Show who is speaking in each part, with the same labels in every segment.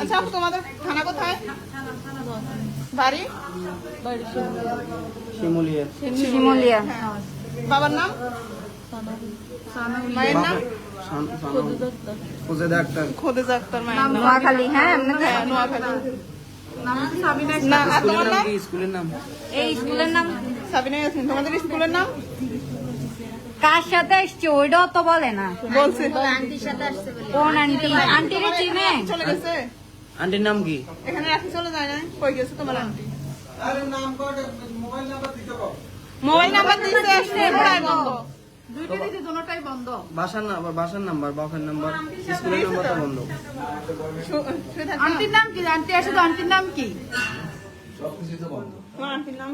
Speaker 1: আচ্ছা তোমাদের থানা কোথায়? বাড়ি?
Speaker 2: শিমুলিয়া।
Speaker 3: শিমুলিয়া।
Speaker 1: হ্যাঁ। বাবার নাম? মায়ের নাম? খোদেজা আক্তার মায়ের
Speaker 3: নোয়াখালী হ্যাঁ
Speaker 1: হ্যাঁ নোয়াখালী। তোমার নাম
Speaker 3: এই স্কুলের নাম?
Speaker 1: সাবিনা তোমাদের স্কুলের নাম?
Speaker 3: কার সাথে এসছে ওইটাও তো বলে না।
Speaker 1: বলছে।
Speaker 3: কোন আন্টি? আন্টিরে চিনে
Speaker 1: চলে গেছে।
Speaker 2: আন্টির নাম কি?
Speaker 1: এখানে রাখি চলে যায় না? কই গেছে তোমার আন্টি? মোবাইল নাম্বার দিতে আসছে পড়ায় বন্ধ।
Speaker 2: বাসার নাম্বার বাসার নাম্বার বাপের নাম্বার স্কুলের নাম্বারটা বন্ধ।
Speaker 1: শু- শুয়ে থাকো।
Speaker 4: আন্টির নাম কি? আন্টি আসে তো আন্টির নাম কি?
Speaker 1: তোমার আন্টির নাম?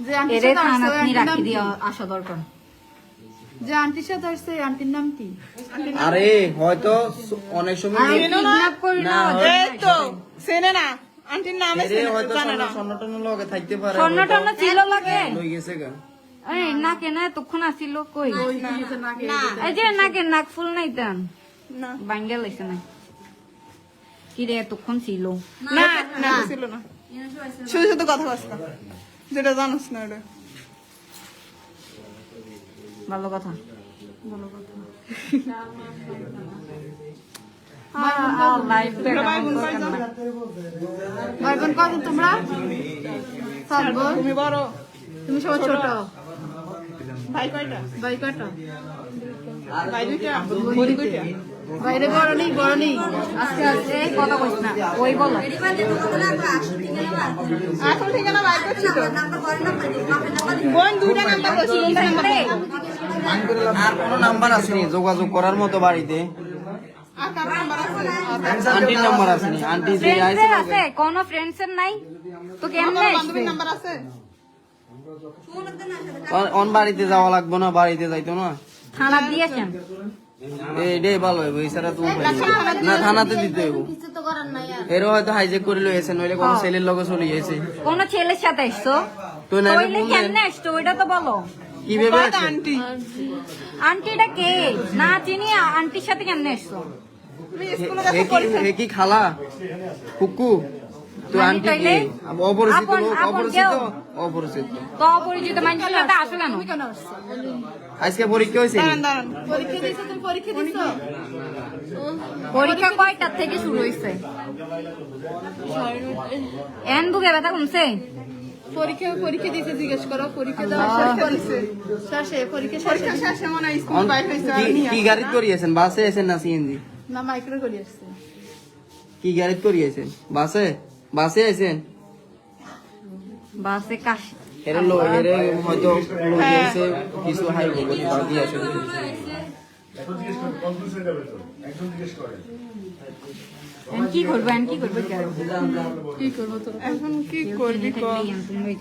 Speaker 4: যে আন্টির
Speaker 3: এরে
Speaker 4: আসছে,
Speaker 3: থানা
Speaker 4: ওই আন্টির নাম কি?
Speaker 3: আসা দরকার
Speaker 4: যে আন্টির সাথে আসছে আন্টির নাম কি?
Speaker 2: আরে হয়তো অনেক সময়
Speaker 1: না?
Speaker 2: হয়-
Speaker 1: এই তো চেনে না। আন্টির নামে
Speaker 2: লগে থাকতে পারে
Speaker 3: স্বর্ণ ছিল লাগে?
Speaker 2: লই গেছে গা।
Speaker 3: এই না কেন তখন আসিল কই এই যে নাকে নাক ফুল নাই তেন।
Speaker 1: না।
Speaker 3: বাঙ্গা লাইছে না। কি রে এতক্ষণ ছিল।
Speaker 1: না না ছিল না। শুধু শুধু কথা বাস্তা যেটা জানোস না ওটা।
Speaker 3: ভালো কথা। লাইফ
Speaker 1: তোমরা ভাই বোন কয়জন?
Speaker 4: ভাই বোন তোমরা?
Speaker 1: তুমি বড়।
Speaker 4: তুমি সবাই ছোট।
Speaker 1: ভাই কয়টা?
Speaker 4: ভাই কটা
Speaker 1: ভাই দুইটা? বোন দুইটা।
Speaker 4: বাইরে বড় নেই বড় নেই।
Speaker 3: আজকে আজকে কথা কইস না। ওই বলো।
Speaker 1: আসল ঠিকানা ভাই করছি তো। বোন দুইটা নাম্বার বলছি। নাম্বার
Speaker 2: আর কোনো নাম্বার আসেনি যোগাযোগ করার মতো বাড়িতে।
Speaker 1: আর কার নাম্বার আছে
Speaker 2: আন্টির নাম্বার আসেনি আন্টি যে আইছে
Speaker 3: ফ্রেন্ডসের আছে কোন ফ্রেন্ডসের নাই? তো কেমনে
Speaker 1: আমার
Speaker 3: আসবে?
Speaker 1: বান্ধবীর নাম্বার আছে?
Speaker 2: অন- অন বাড়িতে যাওয়া লাগবে না বাড়িতে যাইতো না।
Speaker 3: থানা দিয়েছেন?
Speaker 2: এটাই ভালো হইব এছাড়া তো না থানাতে দিতে হইব। এরও হয়তো হাইজেক করে লইছে নইলে কোন ছেলের লগে চলে গেছে।
Speaker 3: কোন ছেলের সাথে এসছো
Speaker 2: তো নাইলে
Speaker 3: কেমনে আসছো? ওইটা তো বলো।
Speaker 2: কি ভেবে
Speaker 1: আন্টি।
Speaker 3: আন্টিটা কে? না চিনি আন্টির সাথে কেমনে এসছো?
Speaker 2: হে কি খালা? কুকু? তো
Speaker 3: মানে
Speaker 2: আন্টি
Speaker 3: তাইলে?
Speaker 2: অপরিচিত
Speaker 3: আপন-
Speaker 2: লোক
Speaker 3: আপন
Speaker 2: অপরিচিত? অপরিচিত।
Speaker 3: তো অপরিচিত মানুষের সাথে আসো কেন
Speaker 4: কেন
Speaker 2: আজকে পরীক্ষা হয়েছে
Speaker 4: পরীক্ষা
Speaker 3: কয়টার থেকে শুরু হয়েছে? এন বুকে ব্যথা কমছে?
Speaker 4: পরীক্ষা পরীক্ষা দিয়েছে জিজ্ঞেস করো পরীক্ষা দেওয়া শেষ করেছে শেষে পরীক্ষা শেষ
Speaker 1: পরীক্ষা শেষে মনে হয় স্কুল বাইর হয়েছে
Speaker 2: কি- গাড়ি করিয়েছেন? বাসে এসেন না সিএনজি
Speaker 4: না মাইক্রো করে
Speaker 2: কি গাড়ি করিয়েছেন? বাসে? বাসে এসেন
Speaker 3: বাসে কাশ।
Speaker 2: এর লো এর হয়তো লোক এসে কিছু হাই বাকি আছে।
Speaker 3: এন কি করব এন কি করব
Speaker 4: কি করব তো
Speaker 1: এখন কি করবি কর
Speaker 3: তুমি